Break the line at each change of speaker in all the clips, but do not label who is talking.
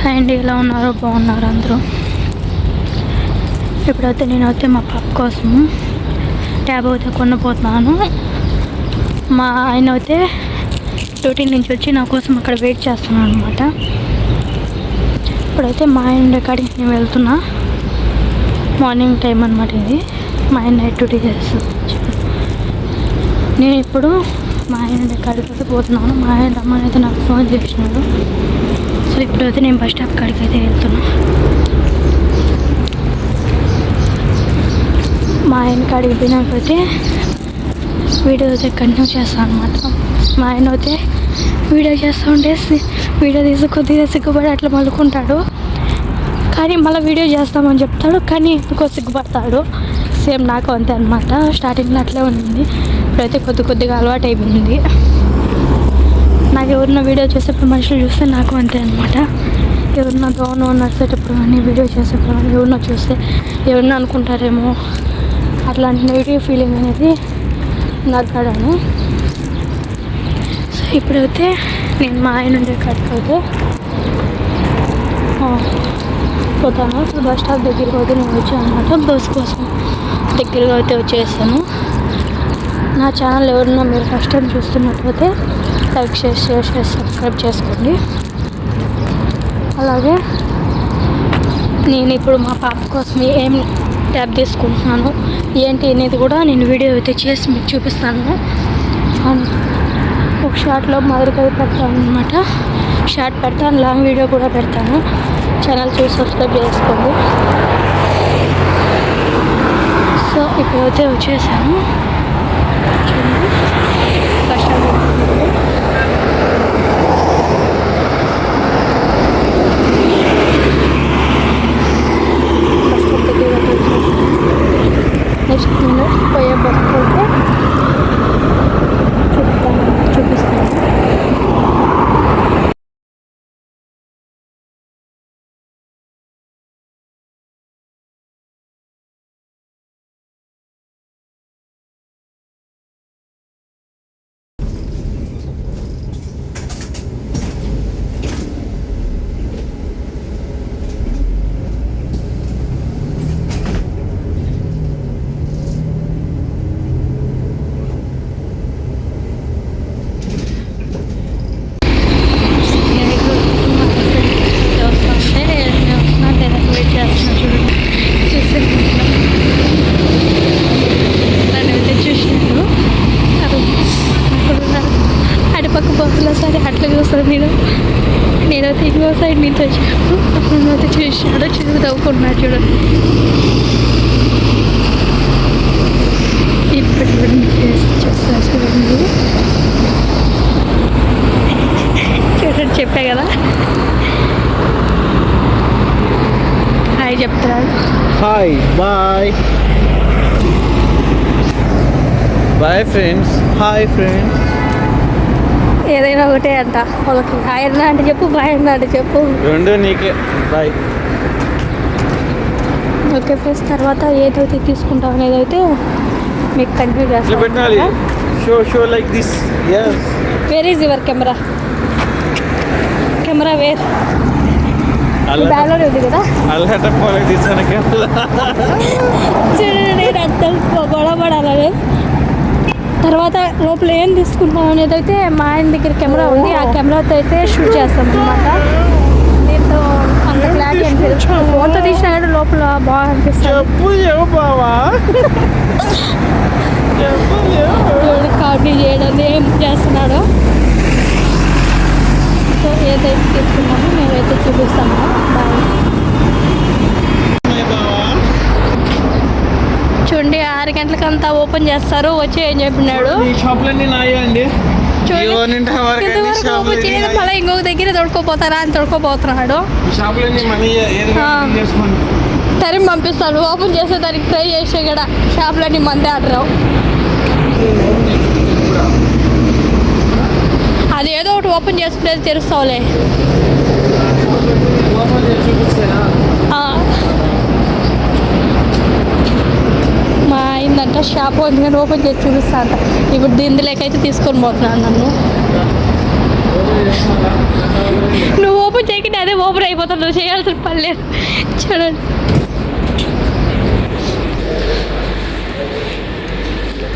Hi అండి ఎలా ఉన్నారో బాగున్నారు అందరూ. ఇప్పుడైతే నేనైతే మా పాప కోసం ట్యాబ్ అయితే కొనపోతున్నాను మా ఆయన అయితే డ్యూటీ నుంచి వచ్చి నా కోసం అక్కడ వెయిట్ చేస్తున్నాను అనమాట ఇప్పుడైతే మా ఆయన కాడికి నేను వెళ్తున్నా. మార్నింగ్ టైం అనమాట ఇది. మా ఆయన నైట్ డ్యూటీ చేస్తుంది నేను ఇప్పుడు మా ఆయన కాడికి అయితే పోతున్నాను. మా ఆయన రమ్మని అయితే నాకు ఫోన్ చేసినాడు. సో ఇప్పుడైతే నేను బస్ స్టాప్ కాడికి అయితే వెళ్తున్నా. మా ఆయన కాడికి పోయినాకైతే వీడియో అయితే కంటిన్యూ చేస్తాను అనమాట మా ఆయన అయితే వీడియో చేస్తూ ఉంటే వీడియో తీసి కొద్దిగా సిగ్గుపడి అట్లా మలుకుంటాడు. కానీ మళ్ళీ వీడియో చేస్తామని చెప్తాడు కానీ ఎందుకో సిగ్గుపడతాడు. సేమ్ నాకు అంతే అనమాట స్టార్టింగ్లో అట్లే ఉండింది. ఇప్పుడైతే కొద్ది కొద్దిగా అలవాటు అయిపోయింది నాకు ఎవరిన వీడియో చేసేప్పుడు మనుషులు చూస్తే నాకు అంతే అనమాట ఎవరన్నా దోను నడిచేటప్పుడు కానీ వీడియో చేసేప్పుడు కానీ ఎవరినో చూస్తే ఎవరినో అనుకుంటారేమో. అట్లాంటి నెగిటివ్ ఫీలింగ్ అనేది నాకు కాడను సో ఇప్పుడైతే నేను మా ఆయన ఉండే కాడికి పోతాను. సో బస్ స్టాప్ దగ్గరికి అయితే నేను వచ్చాను అనమాట బస్ కోసం దగ్గరగా అయితే వచ్చేసాను. నా ఛానల్ ఎవరన్నా మీరు ఫస్ట్ టైం చూస్తున్నట్లయితే like share share share subscribe చేసుకోండి. అలాగే నేను ఇప్పుడు మా పాప కోసం ఏం ట్యాబ్ తీసుకుంటున్నాను ఏంటి అనేది కూడా నేను వీడియో అయితే చేసి మీకు చూపిస్తాను. ఒక షార్ట్లో మొదటికై పెడతాను అనమాట షార్ట్ పెడతాను లాంగ్ వీడియో కూడా పెడతాను. ఛానల్ చూసి సబ్స్క్రైబ్ చేసుకోండి. సో ఇప్పుడైతే వచ్చేసాను చూడండి కష్టం బస్ స్టాప్ దగ్గర నెక్స్ట్ నేను పోయే బస్ అయితే చెప్తాను చూపిస్తాను నేను ఇప్పుడు మా హస్బెండ్ వస్తా ఉంటే నేను వస్తున్నా టెరెస్ వెయిట్ చేస్తున్నా చూడండి చూసి నన్ను అయితే చూసినాడు అది అక్కడ అటుపక్క బస్సులో సరే అట్లా చూస్తాను నేను నేనైతే ఇంకో సైడ్ నుంచి వచ్చాను అప్పుడు అయితే చూసి తవ్వుకున్నాడు చూడండి ఇప్పుడు చూడండి చూస్తారు చూడండి. చూడండి చెప్పా కదా. హాయ్ చెప్తున్నాడు.
Hi bye. Bye friends. Hi friends.
ఏదైనా ఒకటే అంట వాళ్ళకి హాయ్ అన్న అంటే చెప్పు బాయ్ అన్న అంటే చెప్పు.
రెండు నీకే బాయ్.
ఓకే ఫ్రెండ్స్ తర్వాత ఏదైతే తీసుకుంటాం అనేది అయితే మీకు
పెట్టాలి.
చేస్తాను
show show like this
where is your camera camera where బ్యాగ్లోనే ఉంది కదా?
అల్లట పోలే తీసాను
చూడండి నేను అర్థం గొడవ పడాలని తర్వాత లోపల ఏం తీసుకుంటాం అనేది అయితే మా ఆయన దగ్గర కెమెరా ఉంది. ఆ కెమెరాతో అయితే షూట్ చేస్తాం అనమాట దీంతో అంత క్లారిటీ ఫోటో తీసినా బాగా అనిపిస్తుంది
చెప్పు బావా.
చూడండి కామెడీ చేయడం ఏం చేస్తున్నాడు. సో ఏదైతే తీసుకున్నామో మేమైతే చూపిస్తాము. బాయ్.
బావా
చూడండి ఆరు గంటలకంతా ఓపెన్ చేస్తారు. వచ్చి ఏం చెప్పినాడు? ఇంకొక దగ్గర తొడుకోపోతారా అని తొడుకోపోతున్నాడు. తరిమి పంపిస్తాను. ఓపెన్ చేసే దానికి ట్రై చేసే కూడా షాప్లన్నీ మందే ఆడరావు అది ఏదో ఒకటి ఓపెన్ చేసుకునేది తెరుస్తావులే. మా అయిందంట షాప్ ఉంది కానీ ఓపెన్ చేసి చూపిస్తా అంట ఇప్పుడు దీనిలోకైతే తీసుకొని పోతున్నాను నన్ను. నువ్వు ఓపెన్ చేయకుండా అదే ఓపెన్ అయిపోతుంది. నువ్వు చేయాల్సిన పని లేదు. చూడండి.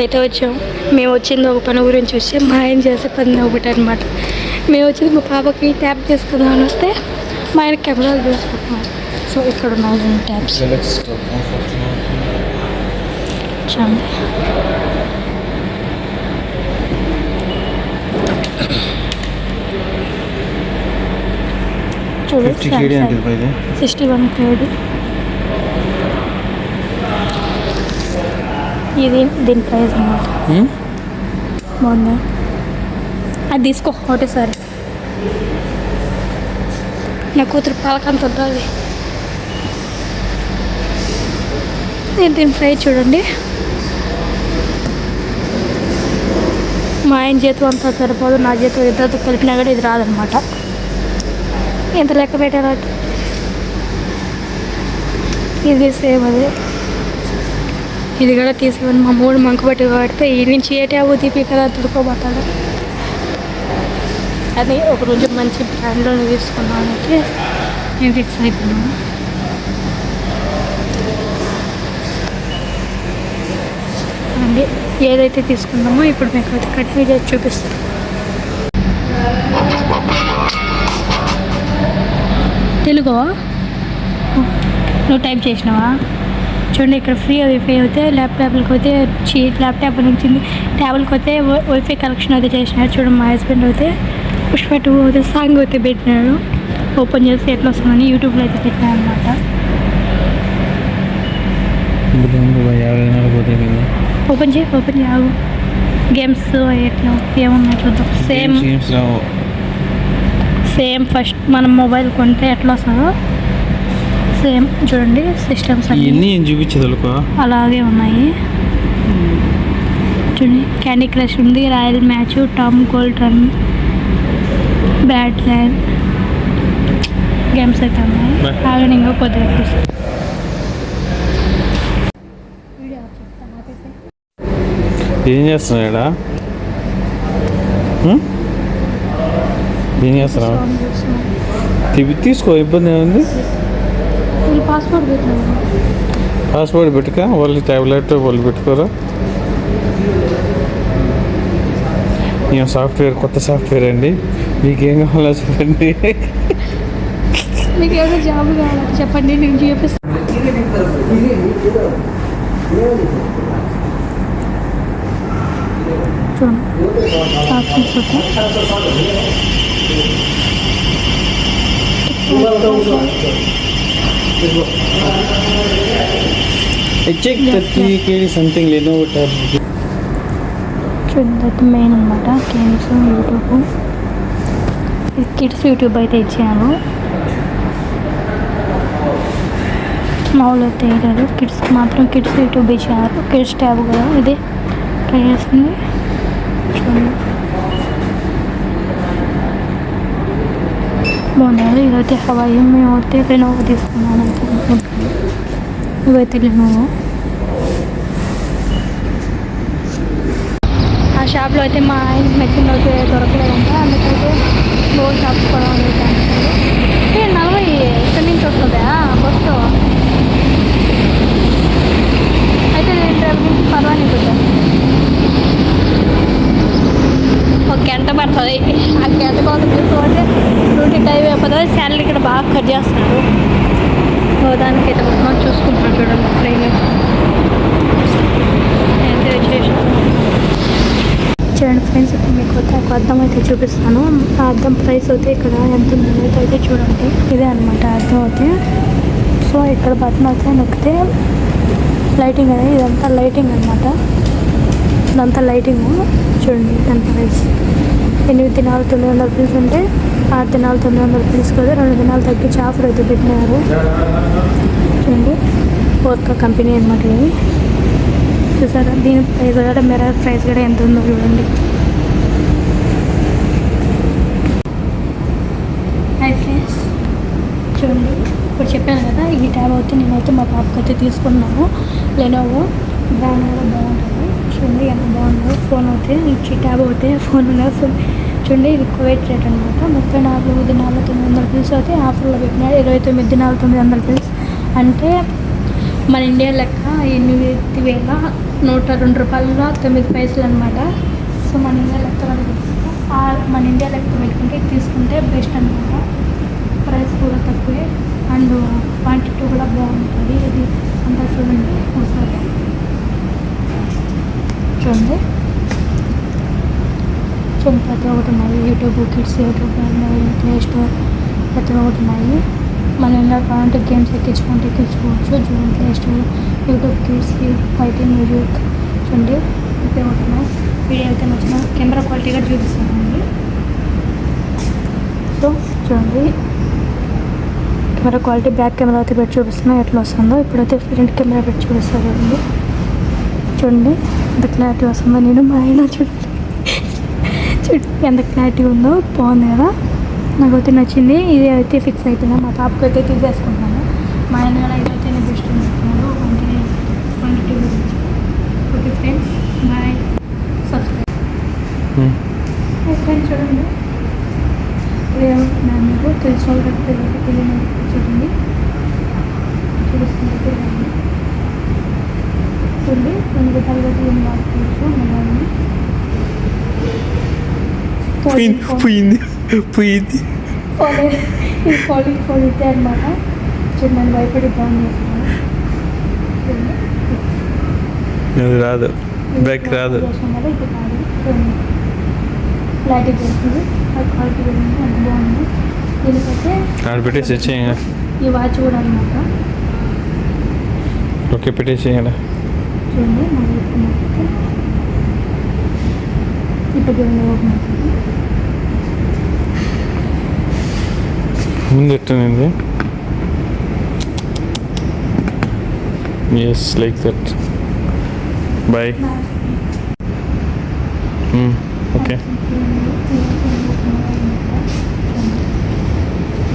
అయితే వచ్చాం మేము వచ్చింది ఒక పని గురించి వచ్చి మా ఆయన చేసే పని ఒకటి అనమాట మేము వచ్చింది మా పాపకి ట్యాప్ చేసుకుందాం అని వస్తే మా ఆయన కెమెరాలు చేసుకుంటున్నాం సో ఇక్కడ ఉన్నాయి ట్యాప్స్ చూడండి. సిక్స్టీ వన్ కేడి ఇది దీని ప్రైస్ అన్నమాట బాగుందా? అది తీసుకో ఒకటేసారి నా కూతురు పాలకంత ఉంటుంది నేను దీని ప్రైస్ చూడండి. మా ఆయన జీతం అంతా సరిపోదు నా జీతం ఇద్దరితో కలిపినా కూడా ఇది రాదనమాట. ఎంత లెక్క పెట్టాలంటే ఇది సేమ్ అదే. ఇది కూడా తీసుకుని మా మూడు మంకబట్టి పడితే ఈ నుంచి ఏటి ట్యాబ్ తీపి కదా తుడుకోబోతాడు అది ఒక రోజు మంచి బ్రాండ్లో తీసుకున్నానికి నేను ఫిక్స్ అయిపోయాను. అండి ఏదైతే తీసుకున్నామో ఇప్పుడు మీకు అయితే కంటిన్యూ చేసి చూపిస్తాను. తెలుగు నువ్వు టైప్ చేసినావా? చూడండి ఇక్కడ ఫ్రీ వైఫై అయితే ల్యాప్టాప్లకు అయితే ల్యాప్టాప్ వచ్చింది ట్యాబ్లకు అయితే వైఫై కనెక్షన్ అయితే చేసినారు. చూడండి మా హస్బెండ్ అయితే పుష్ప టూ అయితే సాంగ్ అయితే పెట్టినాడు. ఓపెన్ చేసి ఎట్లా వస్తుందని యూట్యూబ్లో అయితే పెట్టినారు అనమాట ఓపెన్ చేయి ఓపెన్ చేయవు గేమ్స్ ఎట్లా ఏమున్నాయి చూద్దాం. సేమ్ సేమ్ ఫస్ట్ మనం మొబైల్ కొంటే ఎట్లా వస్తుందో సేమ్ చూడండి సిస్టమ్స్ అన్ని.
ఏం చూపించదలుకో
అలాగే ఉన్నాయి. చూడండి క్యాండీ క్రష్ ఉంది royal match Tom gold run bat land games అయితే ఉన్నాయి. ఆగండి ఇంకా కొద్దిగా చూస్తాను
ఏం చేస్తున్నాడా ఏం చేస్తున్నావు? తీసుకో ఇబ్బంది ఏముంది?
పాస్పోర్ట్ పెట్టినాను
పాస్పోర్ట్ పెట్టుక వాళ్ళు ట్యాబ్లెట్ వాళ్ళు పెట్టుకోరా. నేను సాఫ్ట్వేర్ కొత్త సాఫ్ట్వేర్ అండి. మీకేం కావాలో చెప్పండి.
మీకు ఏదో జాబ్ కావాలి చెప్పండి నేను చూపిస్తాను చూడండి. ఆప్షన్స్ ఉంటాయి
చెక్ థర్టీ కేడీ సంథింగ్ లేనో ట్యాబ్
చూడండి మెయిన్ అనమాట గేమ్స్ యూట్యూబ్ కిడ్స్ యూట్యూబ్ అయితే ఇచ్చాను. మామూలు అయితే వేయలేదు కిడ్స్కి మాత్రం కిడ్స్ యూట్యూబ్ ఇచ్చారు. కిడ్స్ ట్యాబ్ కదా ఇదే. ట్రై చేస్తుంది. చూడండి. బాగున్నారు ఇదైతే హవాయి మేము అయితే లెనోవో తీసుకున్నాను అనుకుంటున్నాను ఇవైతే లెనోవో ఆ షాప్లో అయితే మా ఆయన నచ్చిన అయితే దొరకలేదంట అందుకైతే గోల్డ్ షాప్ కూడా ఏ నలభై ఇక్కడి నుంచి వస్తుందా బస్సు అయితే నేను రేపు నుంచి పర్వాలేదు ఒక గంట పడుతుంది? ఆ గంట కోసం చూసుకుంటే డ్యూటీ టైం అయిపోతుంది. శాలరీ ఇక్కడ బాగా కట్ చేస్తున్నారు. సో దానికైతే మొత్తం చూసుకుంటున్నాను చూడండి ట్రైన్ చూడండి ఫ్రెండ్స్ ఇప్పుడు మీకు అయితే ఒక అర్థం అయితే చూపిస్తాను. ఆ అర్థం ప్రైస్ అయితే ఇక్కడ ఎంత ఉందో అయితే చూడండి. ఇదే అనమాట అర్థం అయితే. సో ఇక్కడ బటన్ అయితే నొక్కితే లైటింగ్ అనేది ఇదంతా లైటింగ్ అనమాట ఇదంతా లైటింగ్ చూడండి దాని ప్రైస్ ఎనిమిది దినాలు తొమ్మిది వందల రూపీస్ ఉంటే ఆరు దినాలు తొమ్మిది వందల రూపీస్ కదా రెండు దినాలు తగ్గించి ఆఫర్ అయితే పెట్టినారు. చూడండి ఓర్కా కంపెనీ అనమాట ఇది. చూసారా దీని ప్రైస్ కూడా మిర్రర్ ప్రైస్ కూడా ఎంత ఉందో చూడండి. చూడండి ఇప్పుడు చెప్పాను కదా ఈ ట్యాబ్ అయితే నేనైతే మా పాపకి అయితే తీసుకున్నాను లెనోవో బ్రాండ్ కూడా బాగుంటుంది. చూడండి ఎంత బాగుందో. ఫోన్ అయితే ఈ ట్యాబ్ అవుతాయి ఫోన్ ఫోన్ చూడండి ఇది కువైట్ రేట్ అనమాట ముప్పై నాలుగు దినాలు తొమ్మిది వందల పిల్స్ అయితే ఆఫర్లో పెట్టినారు ఇరవై తొమ్మిది దినాలు తొమ్మిది వందల పిల్స్ అంటే మన ఇండియా లెక్క ఎనిమిది వేల నూట రెండు రూపాయల తొమ్మిది పైసలు అనమాట సో మన ఇండియా లెక్క మన ఇండియా లెక్క పెట్టుకుంటే తీసుకుంటే బెస్ట్ అనమాట ప్రైస్ కూడా తక్కువే. అండ్ క్వాంటిటీ కూడా బాగుంటుంది. ఇది అంతా చూడండి ఒకసారి. చూడండి. చూడండి ప్రతి ఒక్కటి ఉన్నాయి. YouTube kids YouTube play store ప్రతి ఒక్కటి ఉన్నాయి. మనం ఎలా కావాలంటే గేమ్స్ ఎక్కించుకుంటే ఎక్కించుకోవచ్చు. చూడండి play store YouTube kids fighting music. చూడండి ప్రతి ఒక్కటి వీడియో అయితే నచ్చిన కెమెరా క్వాలిటీగా చూపిస్తానండి. సో చూడండి. కెమెరా క్వాలిటీ బ్యాక్ కెమెరా అయితే పెట్టి చూపిస్తున్నా. ఎట్లా వస్తుందో. ఇప్పుడైతే ఫ్రంట్ కెమెరా పెట్టి చూపిస్తారు చూడండి చూడండి. ఎంత క్లారిటీ వస్తుందో నేను మా ఆయన చూడండి చూడండి ఎంత క్లారిటీ ఉందో బాగుంది కదా? నాకైతే నచ్చింది. ఇది అయితే ఫిక్స్ అయిపోయినా మా పాపకి అయితే తీసేసుకుంటాను మా ఆయన కూడా ఇదైతే బెస్ట్ అనుకుంటున్నాడు అంటే క్వాంటిటీ గురించి okay friends bye subscribe friends చూడండి. తెలిసిన వాళ్ళకి తెలియని వాళ్ళకి చూడండి చూపిస్తుంది చూడండి రెండు తరగతి మొబైల్ని
పోయింది పోయింది
ఈ ఫోన్ ఇద్దే అనమాట చూడండి నన్ను భయపడి బాగుంది చేస్తున్నాను
రాదు. బ్యాక్ రాదు.
చేసాం కదా ఇది కాదు చూడండి లైటింగ్ చేస్తుంది అది క్వాలిటీ ఉంది అది బాగుంది దీనికైతే
పెట్టేసి వచ్చేయంగా
ఈ వాచ్ కూడా అనమాట
ఓకే పెట్టేసేయండి
చూడండి ఇప్పుడు చూడండి ఓపెన్
ముందు ఎట్టనండి yes like that bye okay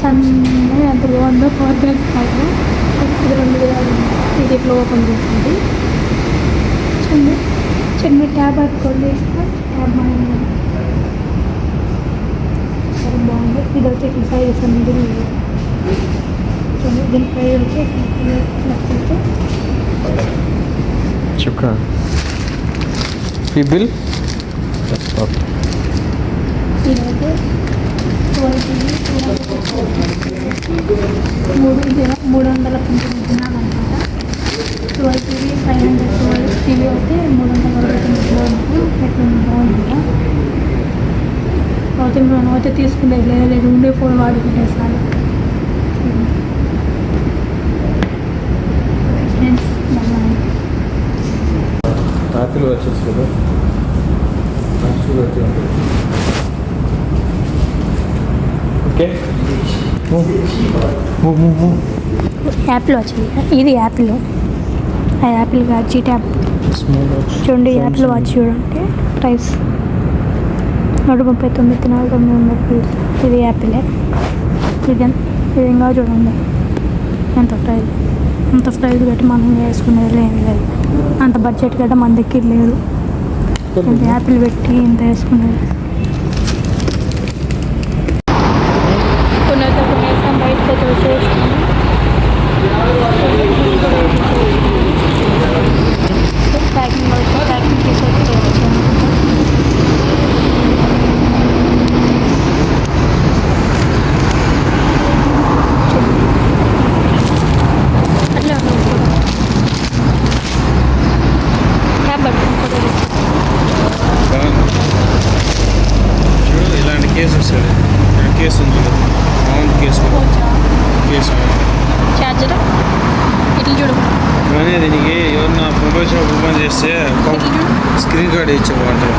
సన్న ఎంత బాగుందో పవర్ బ్యాంక్ కాదు ఇది రెండు. ఇది ఇట్లా ఓపెన్ చేసింది చూడండి చిన్న ట్యాబ్ అనుకోండి ట్యాబ్ బాగుంది. చాలా బాగుంది. ఇది వచ్చి ఇట్లా సైజ్ అనేది చూడండి. దీని ప్రైస్ వచ్చి ఇట్లా ఇట్లా అయితే
చుక్క. ఈ బిల్? ఓకే
ఇదైతే ట్వెల్వ్ మూడు దిన మూడు వందల పంతొమ్మిది దినాలు అనమాట twelve TV five hundred twelve TV అయితే మూడు వందల అరవై తొమ్మిది కిలోమీటర్లు పెట్రోల్ బాగుంది కదా అయితే మనం అయితే తీసుకునేది లేదు లేదు ఉండే ఫోన్ వాడుకుంటే చాలు ఫ్రెండ్స్
రాత్రి వచ్చేసి కదా? ఓకే.
యాపిల్ వచ్చింది. ఇది యాపిల్. ఆ యాపిల్ కాదు జీ ట్యాబ్ చూడండి యాపిల్ వాచ్ చూడండి. ప్రైస్ నూట ముప్పై తొమ్మిది నాలుగు తొమ్మిది వందల రూపాయలు. ఇది యాపిలే. ఇది ఇది ఇంకా చూడండి. ఎంత ప్రైస్ అంత ప్రైస్ కట్టి మనం వేసుకునేది ఏమీ లేదు. అంత బడ్జెట్ గట్ట మన దగ్గర లేదు. ఇంత యాపిల్ పెట్టి ఇంత వేసుకునేది.
కేసు వస్తుంది. కేసు ఉంది చూడు. మామూలు కేసు కేసు
చార్జర్ ఇట్లా చూడు.
కానీ దీనికి ఎవరన్నా మొబైల్ షాప్ ఓపెన్ చేస్తే స్క్రీన్ కార్డ్ ఇచ్చే బాగుంటుంది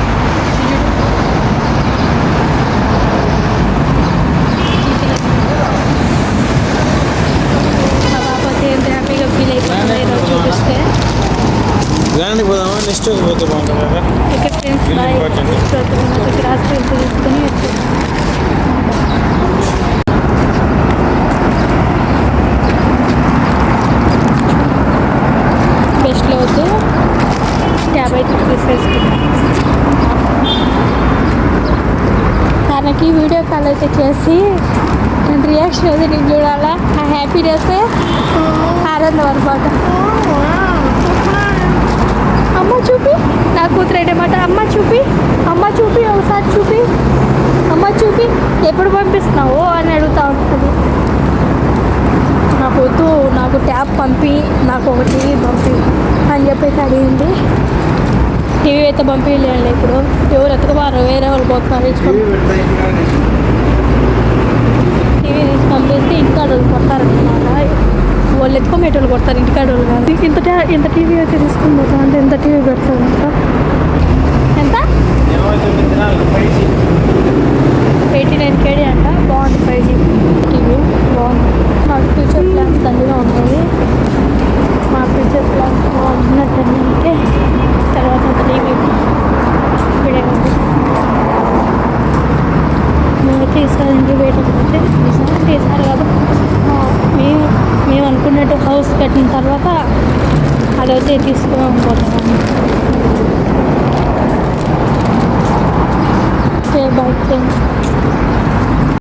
మా పాప అయితే ఎంత హ్యాపీగా ఫీల్ అయిపోతుంది ఈరోజు చూపిస్తే.
దానికి పోదామా? నెక్స్ట్ పోతే బాగుంటుంది కదా.
Okay friends
Really
bye
important.
Cross తీసుకొని వచ్చేసాను బెస్ట్లో వద్దు యాభై తీసేసుకున్నాను కాల్ అయితే చేసి నేను రియాక్షన్ అది నేను చూడాలా? ఆ హ్యాపీనెస్ ఆనందం అనమాట అమ్మ చూపి. నా కూతురు ఏంటన్నమాట అమ్మ చూపి. అమ్మ చూపి ఒకసారి చూపి. అమ్మ చూపి. ఎప్పుడు పంపిస్తున్నావు అని అడుగుతా ఉంటుంది. నాకు వద్దు నాకు ట్యాబ్ పంపి నాకు ఒక టీవీ పంపి అని చెప్పేసి అడిగింది. టీవీ అయితే పంపించలేండి ఇప్పుడు. ఎవరు ఎత్తుకుమారు వేరే వాళ్ళు పోతున్నారు టీవీ తీసి పంపిస్తే ఇంటికాడ వాళ్ళు కొడతారనమాట వాళ్ళు ఎత్తుకోమేటోళ్ళు కొడతారు ఇంటికాడ వాళ్ళు కాదు. ఇంత ఇంత టీవీ అయితే తీసుకొని పోతా అంటే ఎంత టీవీ పెడతారంట ఎంత? ఎయిటీ నైన్ కేడీ అంట. బాగుంది ఫైవ్ జీ టీవీ. బాగుంది. మాకు ఫ్యూచర్ ప్లాన్స్ దండిగా ఉన్నాయి. మా ఫ్యూచర్ ప్లాన్స్ ఉన్నట్టయితే తర్వాత టీవీ వీడియో మేమైతే ఈసారి ఇంటికి పోయేటప్పుడు ఈసారి అంటే ఈసారి కాదు. మేము మేము అనుకున్నట్టు హౌస్ కట్టిన తర్వాత అదైతే తీసుకుని పోతాము బాయ్ ఫ్రెండ్స్